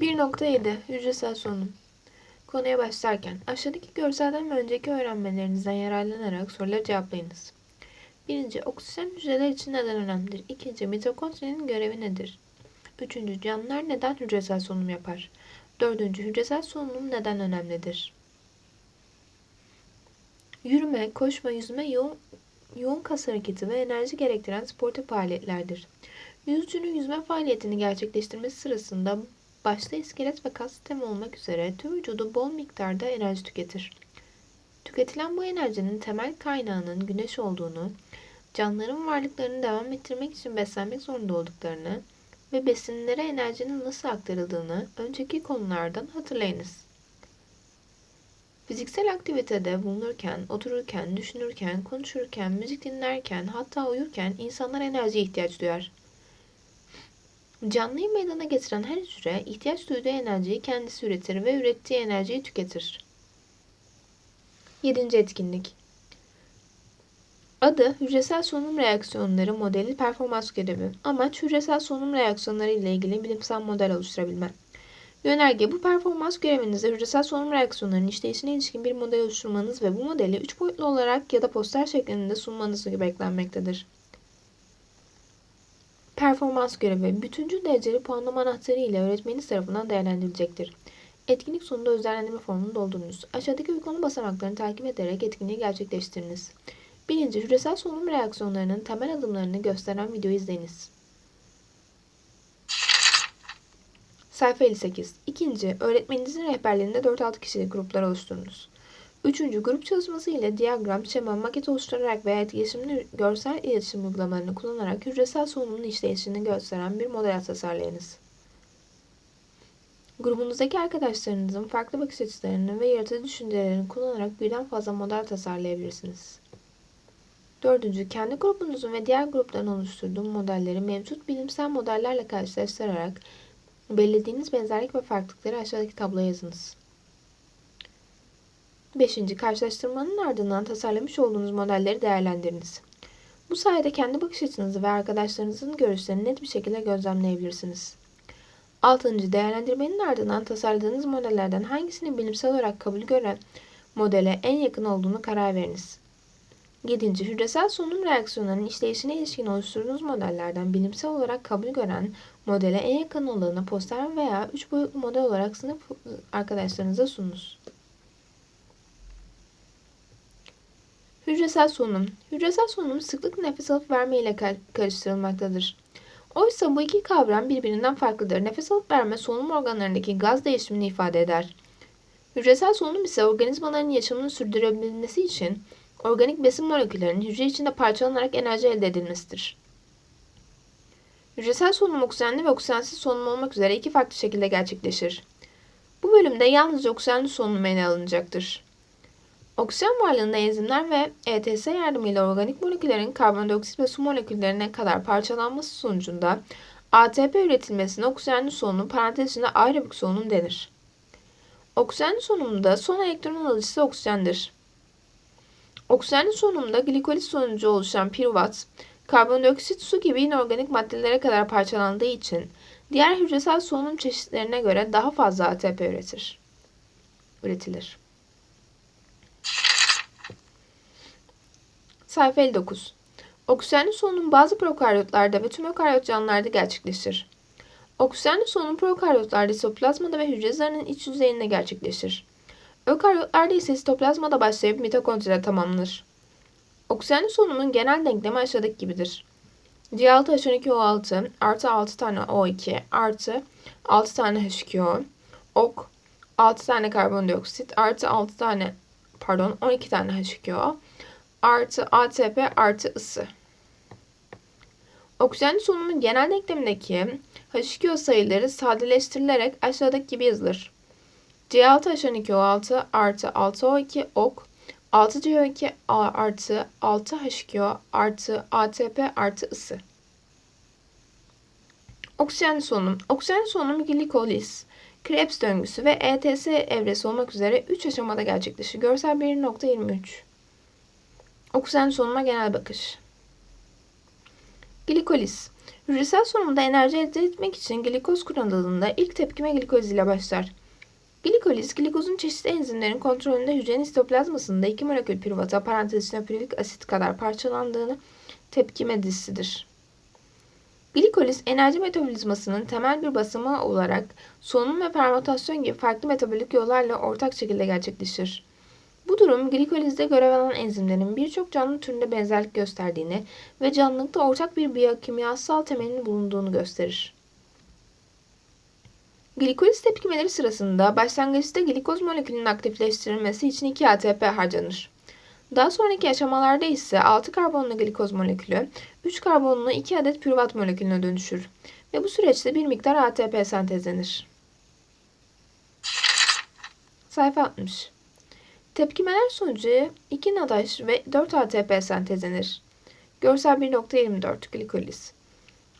1.7 Hücresel solunum Konuya başlarken aşağıdaki görselden ve önceki öğrenmelerinizden yararlanarak soruları cevaplayınız. 1. Oksijen hücreler için neden önemlidir? 2. Mitokondrinin görevi nedir? 3. Canlılar neden hücresel solunum yapar? 4. Hücresel solunum neden önemlidir? Yürüme, koşma, yüzme yoğun, yoğun kas hareketi ve enerji gerektiren sportif faaliyetlerdir. Yüzücünün yüzme faaliyetini gerçekleştirmesi sırasında başta iskelet ve kas sistemi olmak üzere tüm vücudu bol miktarda enerji tüketir. Tüketilen bu enerjinin temel kaynağının güneş olduğunu, canlıların varlıklarını devam ettirmek için beslenmek zorunda olduklarını ve besinlere enerjinin nasıl aktarıldığını önceki konulardan hatırlayınız. Fiziksel aktivitede bulunurken, otururken, düşünürken, konuşurken, müzik dinlerken, hatta uyurken insanlar enerjiye ihtiyaç duyar. Canlıyı meydana getiren her hücre ihtiyaç duyduğu enerjiyi kendisi üretir ve ürettiği enerjiyi tüketir. 7. etkinlik Adı hücresel solunum reaksiyonları modeli performans görevi. Amaç hücresel solunum reaksiyonları ile ilgili bilimsel model oluşturabilme. Yönerge bu performans görevinizde hücresel solunum reaksiyonlarının işleyişine ilişkin bir model oluşturmanız ve bu modeli 3 boyutlu olarak ya da poster şeklinde sunmanız beklenmektedir. Performans görevi bütüncül dereceli puanlama anahtarı ile öğretmeniniz tarafından değerlendirilecektir. Etkinlik sonunda özellendirme formunu doldurunuz. Aşağıdaki uygulama basamaklarını takip ederek etkinliği gerçekleştiriniz. 1. Hücresel solunum reaksiyonlarının temel adımlarını gösteren videoyu izleyiniz. Sayfa 58. 2. Öğretmeninizin rehberliğinde 4-6 kişilik gruplar oluşturunuz. Üçüncü grup çalışması ile diyagram, şema, maket oluşturarak veya etkileşimli görsel iletişim uygulamalarını kullanarak hücresel solunumun işleyişini gösteren bir model tasarlayınız. Grubunuzdaki arkadaşlarınızın farklı bakış açılarını ve yaratıcı düşüncelerini kullanarak birden fazla model tasarlayabilirsiniz. Dördüncü, kendi grubunuzun ve diğer grupların oluşturduğu modelleri mevcut bilimsel modellerle karşılaştırarak belirlediğiniz benzerlik ve farklılıkları aşağıdaki tabloya yazınız. 5. Karşılaştırmanın ardından tasarlamış olduğunuz modelleri değerlendiriniz. Bu sayede kendi bakış açınızı ve arkadaşlarınızın görüşlerini net bir şekilde gözlemleyebilirsiniz. 6. Değerlendirmenin ardından tasarladığınız modellerden hangisinin bilimsel olarak kabul gören modele en yakın olduğunu karar veriniz. 7. Hücresel solunum reaksiyonlarının işleyişine ilişkin oluşturduğunuz modellerden bilimsel olarak kabul gören modele en yakın olanı poster veya 3 boyutlu model olarak sınıf arkadaşlarınıza sununuz. Hücresel solunum. Hücresel solunum sıklık nefes alıp verme ile karıştırılmaktadır. Oysa bu iki kavram birbirinden farklıdır. Nefes alıp verme solunum organlarındaki gaz değişimini ifade eder. Hücresel solunum ise organizmaların yaşamını sürdürebilmesi için organik besin moleküllerinin hücre içinde parçalanarak enerji elde edilmesidir. Hücresel solunum oksijenli ve oksijensiz solunum olmak üzere iki farklı şekilde gerçekleşir. Bu bölümde yalnızca oksijenli solunum ele alınacaktır. Oksijen varlığında enzimler ve ETS yardımıyla organik moleküllerin karbondioksit ve su moleküllerine kadar parçalanması sonucunda ATP üretilmesine oksijenli solunum parantez içinde aerobik solunum denir. Oksijenli solunumda son elektron alıcısı oksijendir. Oksijenli solunumda glikoliz sonucu oluşan piruvat, karbondioksit, su gibi inorganik maddelere kadar parçalandığı için diğer hücresel solunum çeşitlerine göre daha fazla ATP üretir. üretilir. Sayfa 59. Oksijenli solunum bazı prokaryotlarda ve tüm ökaryot canlılarda gerçekleşir. Oksijenli solunum prokaryotlarda sitoplazmada ve hücre iç yüzeyinde gerçekleşir. Ökaryotlarda ise sitoplazmada başlayıp mitokondride tamamlanır. Oksijenli solunumun genel denklemi aşağıdaki gibidir. C6H12O6 artı 6 tane O2 artı 6 tane H2O ok 6 tane karbondioksit artı 6 tane pardon 12 tane H2O artı ATP artı ısı. Oksijen solunumun genel denklemindeki H2O sayıları sadeleştirilerek aşağıdaki gibi yazılır. C6H12O6 artı 6O2 ok 6CO2 artı 6H2O artı ATP artı ısı. Oksijen solunum. Oksijen solunum glikoliz, Krebs döngüsü ve ETS evresi olmak üzere 3 aşamada gerçekleşir. Görsel 1.23 Oksijen solunuma genel bakış. Glikoliz. Hücresel solunumda enerji elde etmek için glikoz kullanıldığında ilk tepkime glikoliz ile başlar. Glikoliz, glikozun çeşitli enzimlerin kontrolünde hücrenin sitoplazmasında iki molekül piruvata parantez içinde pirulik asit kadar parçalandığını tepkime dizisidir. Glikoliz, enerji metabolizmasının temel bir basamağı olarak solunum ve fermentasyon gibi farklı metabolik yollarla ortak şekilde gerçekleşir. Bu durum glikolizde görev alan enzimlerin birçok canlı türünde benzerlik gösterdiğini ve canlılıkta ortak bir biyokimyasal temelin bulunduğunu gösterir. Glikoliz tepkimeleri sırasında başlangıçta glikoz molekülünün aktifleştirilmesi için 2 ATP harcanır. Daha sonraki aşamalarda ise 6 karbonlu glikoz molekülü 3 karbonlu 2 adet pürüvat molekülüne dönüşür ve bu süreçte bir miktar ATP sentezlenir. Sayfa 60 Tepkimeler sonucu 2 NADH ve 4 ATP sentezlenir. Görsel 1.24 glikoliz.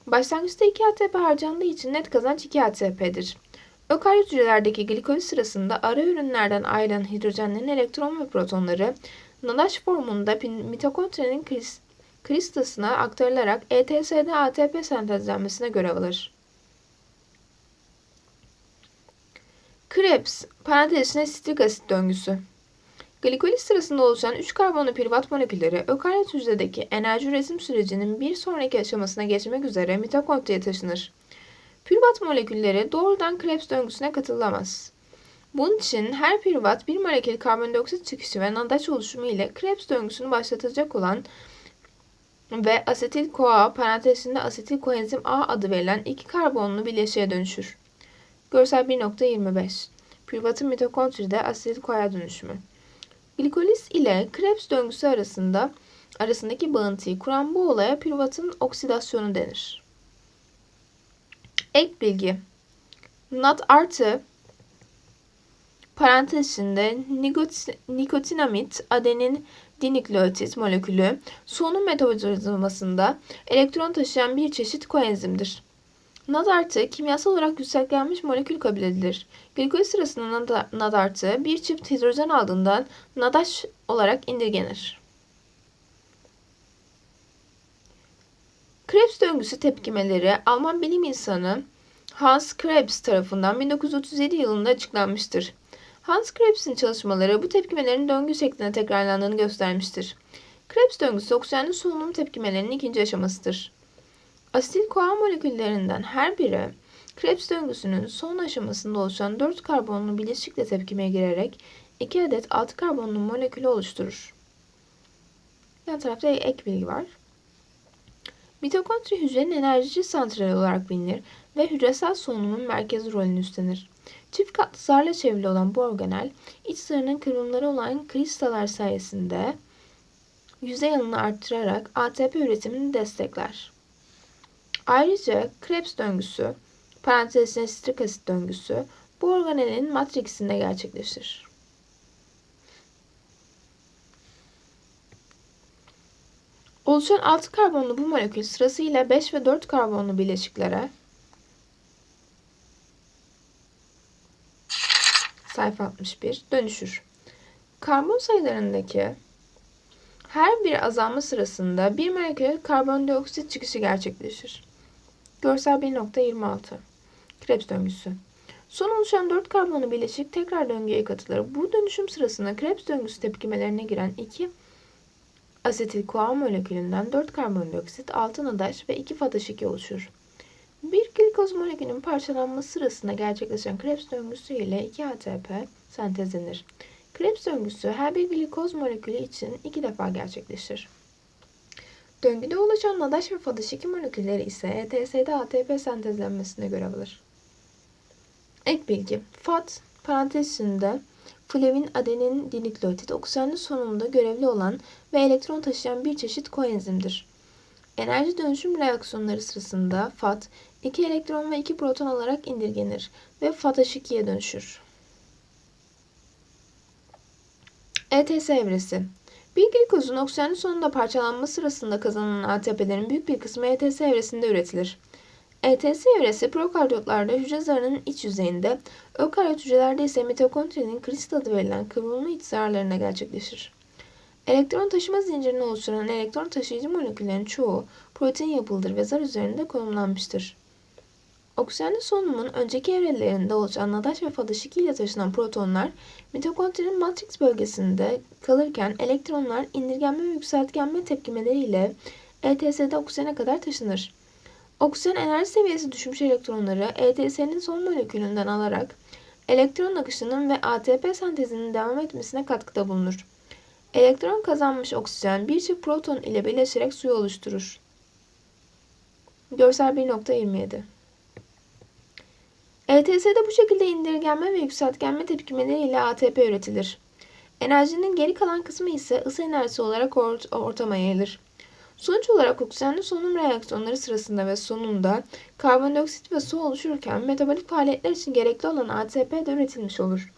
Başlangıçta 2 ATP harcandığı için net kazanç 2 ATP'dir. Ökaryot hücrelerdeki glikoliz sırasında ara ürünlerden ayrılan hidrojenlerin elektron ve protonları NADH formunda mitokondrinin kristasına aktarılarak ETS'de ATP sentezlenmesine görev alır. Krebs, parantez içinde sitrik asit döngüsü. Glikoliz sırasında oluşan 3 karbonlu pirivat molekülleri ökaryot hücredeki enerji üretim sürecinin bir sonraki aşamasına geçmek üzere mitokondriye taşınır. Pürvat molekülleri doğrudan Krebs döngüsüne katılamaz. Bunun için her pürvat bir molekül karbondioksit çıkışı ve NADH oluşumu ile Krebs döngüsünü başlatacak olan ve asetil CoA parantezinde asetil koenzim A adı verilen iki karbonlu bileşiğe dönüşür. Görsel 1.25 Pürvatın mitokondride asetil CoA dönüşümü. Glikoliz ile Krebs döngüsü arasında arasındaki bağıntıyı kuran bu olaya pürvatın oksidasyonu denir. Ek bilgi. NAD artı parantez içinde nikotinamit adenin dinükleotit molekülü solunum metabolizmasında elektron taşıyan bir çeşit koenzimdir. NAD artı kimyasal olarak yükseltilmiş molekül kabul edilir. Glikoliz sırasında NAD artı bir çift hidrojen aldığından NADH olarak indirgenir. Krebs döngüsü tepkimeleri Alman bilim insanı Hans Krebs tarafından 1937 yılında açıklanmıştır. Hans Krebs'in çalışmaları bu tepkimelerin döngü şeklinde tekrarlandığını göstermiştir. Krebs döngüsü oksijenli solunum tepkimelerinin ikinci aşamasıdır. Asil koa moleküllerinden her biri Krebs döngüsünün son aşamasında oluşan 4 karbonlu bileşikle tepkimeye girerek 2 adet 6 karbonlu molekülü oluşturur. Yan tarafta ek bilgi var. Mitokondri hücrenin enerji santrali olarak bilinir ve hücresel solunumun merkezi rolünü üstlenir. Çift katlı zarla çevrili olan bu organel, iç zarının kırılımları olan kristaller sayesinde yüzey alanını arttırarak ATP üretimini destekler. Ayrıca Krebs döngüsü, parantez sitrik asit döngüsü bu organelin matriksinde gerçekleşir. Oluşan 6 karbonlu bu molekül sırasıyla 5 ve 4 karbonlu bileşiklere sayfa 61 dönüşür. Karbon sayılarındaki her bir azalma sırasında bir molekül karbondioksit çıkışı gerçekleşir. Görsel 1.26 Krebs döngüsü Son oluşan 4 karbonlu bileşik tekrar döngüye katılır. Bu dönüşüm sırasında Krebs döngüsü tepkimelerine giren 2 asetil koa molekülünden 4 karbondioksit, 6 NADH ve 2 FADH2 oluşur. Bir glikoz molekülünün parçalanması sırasında gerçekleşen Krebs döngüsü ile 2 ATP sentezlenir. Krebs döngüsü her bir glikoz molekülü için iki defa gerçekleşir. Döngüde oluşan NADH ve FADH2 molekülleri ise ETS'de ATP sentezlenmesine görev alır. Ek bilgi. FAD parantez içinde flavin adenin dinükleotit oksijenli sonunda görevli olan ve elektron taşıyan bir çeşit koenzimdir. Enerji dönüşüm reaksiyonları sırasında FAD 2 elektron ve 2 proton alarak indirgenir ve FADH2'ye dönüşür. ETS evresi bir glikozun oksijenli sonunda parçalanma sırasında kazanılan ATP'lerin büyük bir kısmı ETS evresinde üretilir. ETS evresi prokardiyotlarda hücre zarının iç yüzeyinde, ökaryot hücrelerde ise mitokondrinin kristal adı verilen kıvrımlı iç zarlarına gerçekleşir. Elektron taşıma zincirini oluşturan elektron taşıyıcı moleküllerin çoğu protein yapılıdır ve zar üzerinde konumlanmıştır. Oksijenli solunumun önceki evrelerinde oluşan nadaş ve FADH2 ile taşınan protonlar mitokondrinin matrix bölgesinde kalırken elektronlar indirgenme ve yükseltgenme tepkimeleriyle ETS'de oksijene kadar taşınır. Oksijen enerji seviyesi düşmüş elektronları ETS'nin son molekülünden alarak elektron akışının ve ATP sentezinin devam etmesine katkıda bulunur. Elektron kazanmış oksijen bir çift proton ile birleşerek suyu oluşturur. Görsel 1.27 ETS'de bu şekilde indirgenme ve yükseltgenme tepkimeleriyle ATP üretilir. Enerjinin geri kalan kısmı ise ısı enerjisi olarak ort ortama yayılır. Sonuç olarak oksijenli solunum reaksiyonları sırasında ve sonunda karbondioksit ve su oluşurken metabolik faaliyetler için gerekli olan ATP de üretilmiş olur.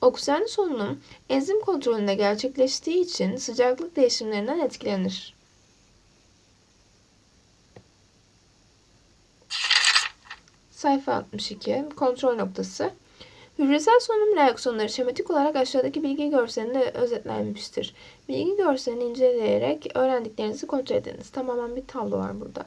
Oksijenli solunum enzim kontrolünde gerçekleştiği için sıcaklık değişimlerinden etkilenir. Sayfa 62 kontrol noktası. Hücresel solunum reaksiyonları şematik olarak aşağıdaki bilgi görselinde özetlenmiştir. Bilgi görselini inceleyerek öğrendiklerinizi kontrol ediniz. Tamamen bir tablo var burada.